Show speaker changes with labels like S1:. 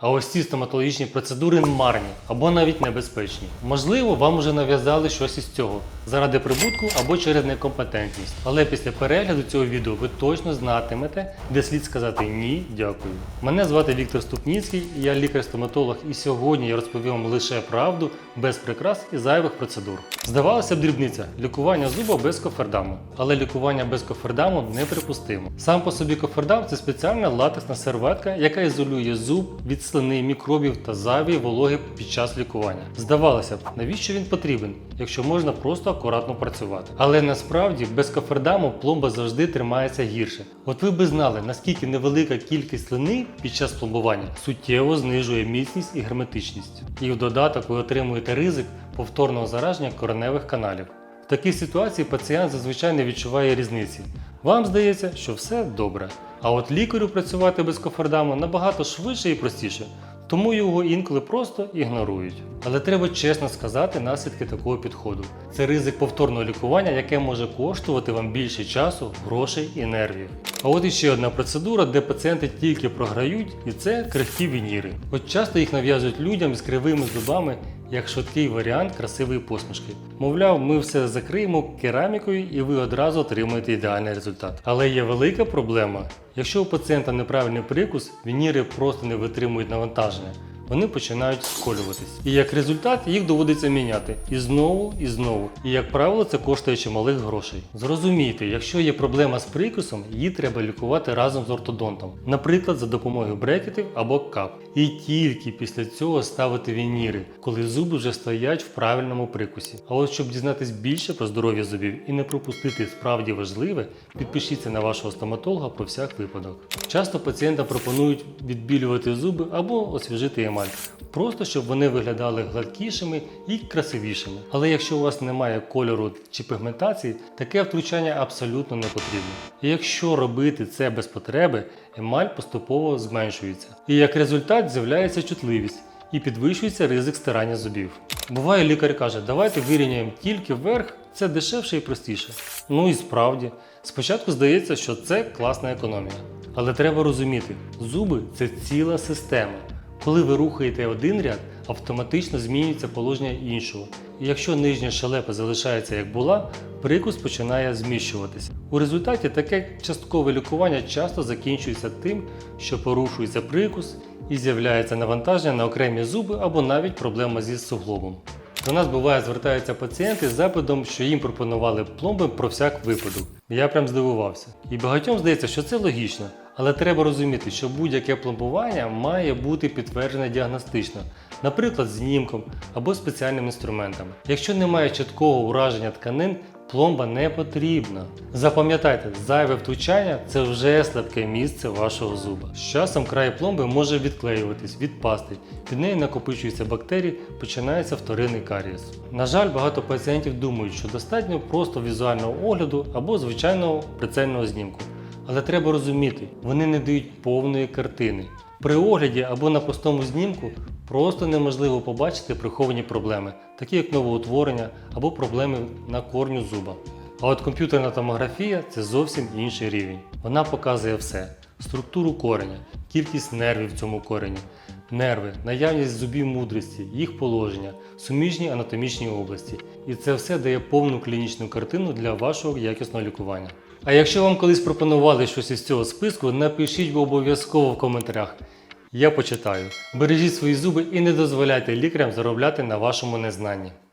S1: А ось ці стоматологічні процедури марні або навіть небезпечні. Можливо, вам вже нав'язали щось із цього заради прибутку або через некомпетентність. Але після перегляду цього відео ви точно знатимете, де слід сказати ні, дякую. Мене звати Віктор Ступніцький, я лікар-стоматолог, і сьогодні я розповім вам лише правду без прикрас і зайвих процедур. Здавалося б, дрібниця лікування зуба без кофердаму, але лікування без кофердаму неприпустимо. Сам по собі кофердам це спеціальна латексна серветка, яка ізолює зуб від слини, мікробів та зайвої вологи під час лікування. Здавалося б, навіщо він потрібен, якщо можна просто акуратно працювати. Але насправді без кофердаму пломба завжди тримається гірше. От ви би знали, наскільки невелика кількість слини під час пломбування суттєво знижує міцність і герметичність. І в додаток ви отримуєте ризик повторного зараження кореневих каналів. В такій ситуації пацієнт зазвичай не відчуває різниці. Вам здається, що все добре. А от лікарю працювати без кофердаму набагато швидше і простіше, тому його інколи просто ігнорують. Але треба чесно сказати наслідки такого підходу. Це ризик повторного лікування, яке може коштувати вам більше часу, грошей і нервів. А от іще одна процедура, де пацієнти тільки програють, і це крихкі вініри. От часто їх нав'язують людям з кривими зубами як швидкий варіант красивої посмішки. Мовляв, ми все закриємо керамікою і ви одразу отримаєте ідеальний результат. Але є велика проблема. Якщо у пацієнта неправильний прикус, вініри просто не витримують навантаження. Вони починають сколюватись. І як результат їх доводиться міняти і знову, і знову. І як правило, це коштує чималих грошей. Зрозумійте, якщо є проблема з прикусом, її треба лікувати разом з ортодонтом, наприклад, за допомогою брекетів або кап. І тільки після цього ставити вініри, коли зуби вже стоять в правильному прикусі. А от щоб дізнатись більше про здоров'я зубів і не пропустити справді важливе, підпишіться на вашого стоматолога про всяк випадок. Часто пацієнтам пропонують відбілювати зуби або освіжити емаль, просто щоб вони виглядали гладкішими і красивішими. Але якщо у вас немає кольору чи пігментації, таке втручання абсолютно не потрібно. І якщо робити це без потреби, емаль поступово зменшується. І як результат з'являється чутливість і підвищується ризик стирання зубів. Буває, лікар каже, давайте вирівняємо тільки вверх, це дешевше і простіше. Ну і справді, спочатку здається, що це класна економія. Але треба розуміти, зуби це ціла система. Коли ви рухаєте один ряд, автоматично змінюється положення іншого. І якщо нижня щелепа залишається як була, прикус починає зміщуватися. У результаті таке часткове лікування часто закінчується тим, що порушується прикус і з'являється навантаження на окремі зуби або навіть проблема зі суглобом. До нас буває звертаються пацієнти з запитом, що їм пропонували пломби про всяк випадок. Я прям здивувався. І багатьом здається, що це логічно, але треба розуміти, що будь-яке пломбування має бути підтверджене діагностично, наприклад, знімком або спеціальним інструментом. Якщо немає чіткого ураження тканин, пломба не потрібна. Запам'ятайте, зайве втручання це вже слабке місце вашого зуба. З часом край пломби може відклеюватись, відпасти, від неї накопичуються бактерії, починається вторинний карієс. На жаль, багато пацієнтів думають, що достатньо просто візуального огляду або звичайного прицельного знімку. Але треба розуміти, вони не дають повної картини. При огляді або на простому знімку просто неможливо побачити приховані проблеми, такі як новоутворення або проблеми на корню зуба. А от комп'ютерна томографія це зовсім інший рівень. Вона показує все: структуру кореня, кількість нервів в цьому корені, нерви, наявність зубів мудрості, їх положення, суміжні анатомічні області. І це все дає повну клінічну картину для вашого якісного лікування. А якщо вам колись пропонували щось із цього списку, напишіть обов'язково в коментарях. Я почитаю. Бережіть свої зуби і не дозволяйте лікарям заробляти на вашому незнанні.